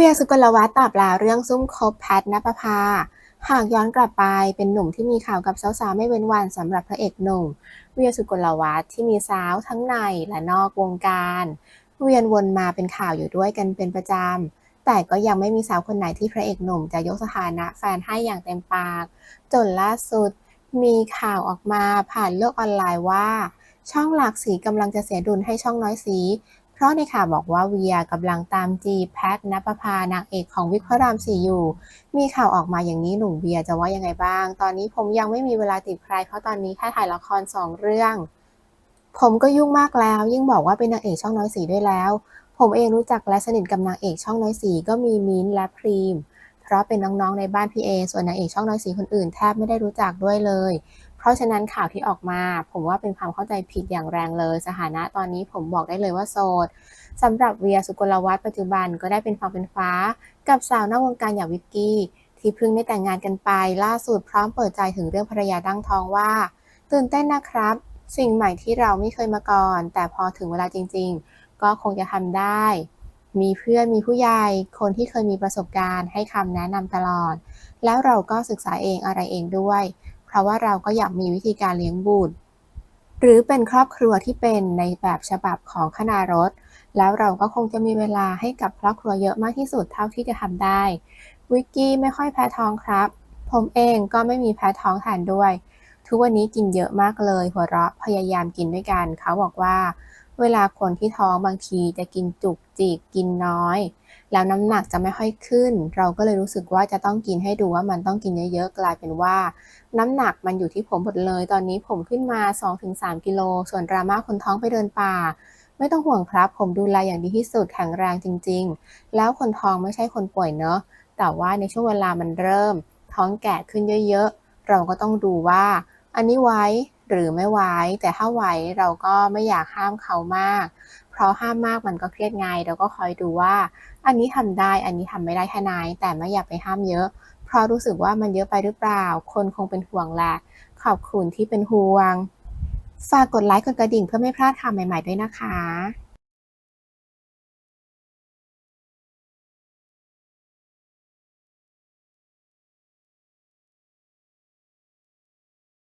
วียสุกลวัฒน์ตอบลาเรื่องซุ่มคบแพทณปภาหากย้อนกลับไปเป็นหนุ่มที่มีข่าวกับสาวๆไม่เว้นวันสำหรับพระเอกหนุ่ม เวียสุกลวัฒน์ที่มีสาวทั้งในและนอกวงการ เวียนวนมาเป็นข่าวอยู่ด้วยกันเป็นประจำ แต่ก็ยังไม่มีสาวคนไหนที่พระเอกหนุ่มจะยกสถานะแฟนให้อย่างเต็มปาก จนล่าสุด มีข่าวออกมาผ่านโลกออนไลน์ว่า ช่องหลากสีกำลังจะเสียดุลให้ช่องน้อยสี ราะในข่าวบอกว่าเวียกำลังตามจีแพทณปภานางเอกของวิกพระรามสี่อยู่ มีข่าวออกมาอย่างนี้หนุ่มเวียจะว่ายังไงบ้าง ตอนนี้ผมยังไม่มีเวลาติดใคร เพราะตอนนี้แค่ถ่ายละครสองเรื่อง ผมก็ยุ่งมากแล้ว ยิ่งบอกว่าเป็นนางเอกช่องน้อยสีด้วยแล้ว ผมเองรู้จักและสนิทกับนางเอกช่องน้อยสีก็มีมิ้นและพรีม เพราะเป็นน้องๆในบ้านพี่เอส่วนนางเอกช่องน้อยสีคนอื่นแทบไม่ได้รู้จักด้วยเลย เพราะฉะนั้นข่าวที่ออกมา ผมว่าเป็นความเข้าใจผิดอย่างแรงเลย สถานะตอนนี้ผมบอกได้เลยว่าโสดสำหรับเวียสุกลวัฒน์ปัจจุบันก็ได้เป็นฟังเป็นฟ้า กับสาวนอกวงการอย่างวิกกี้ ที่เพิ่งได้แต่งงานกันไป ล่าสุดพร้อมเปิดใจถึงเรื่องภรรยาตั้งท้องว่า ตื่นเต้นนะครับ สิ่งใหม่ที่เราไม่เคยมาก่อน แต่พอถึงเวลาจริง ๆ ก็คงจะทำได้ มีเพื่อนมีผู้ใหญ่คนที่เคยมีประสบการณ์ให้คำแนะนำตลอด แล้วเราก็ศึกษาเองอะไรเองด้วย เพราะว่าเราก็อยากมีวิธีการเลี้ยงบุตร หรือเป็นครอบครัวที่เป็นในแบบฉบับของคณารถ แล้วเราก็คงจะมีเวลาให้กับครอบครัวเยอะมากที่สุดเท่าที่จะทำได้ วิกกี้ไม่ค่อยแพ้ท้องครับ ผมเองก็ไม่มีแพ้ท้องทานด้วย ทุกวันนี้กินเยอะมากเลย หัวเราะพยายามกินด้วยกัน เขาบอกว่า เวลาคนที่ท้องบางทีจะกินจุกจิกกินน้อย แล้วน้ำหนักจะไม่ค่อยขึ้น เราก็เลยรู้สึกว่าจะต้องกินให้ดูว่ามันต้องกินเยอะๆกลายเป็นว่า น้ำหนักมันอยู่ที่ผมหมดเลย ตอนนี้ผมขึ้นมา 2-3 กิโล ส่วนดราม่าคนท้องไปเดินป่า ไม่ต้องห่วงครับ ผมดูแลอย่างดีที่สุดแข็งแรงจริง ๆ แล้วคนท้องไม่ใช่คนป่วยเนอะแต่ว่าในช่วงเวลามันเริ่ม ท้องแก่ขึ้นเยอะๆเราก็ต้องดูว่า อันนี้ไว้ หรือไม่ไว้ แต่ถ้าไว้เราก็ไม่อยากห้ามเขามาก เพราะห้ามมากมันก็เครียดไงเราก็คอยดูว่า อันนี้ทำได้อันนี้ทำไม่ได้แค่ไหนแต่ไม่อยากไปห้ามเยอะ เพราะรู้สึกว่ามันเยอะไปหรือเปล่า คนคงเป็นห่วงแหละขอบคุณที่เป็นห่วงฝากกดไลค์กดกระดิ่งเพื่อไม่พลาดข่าวใหม่ๆด้วยนะคะ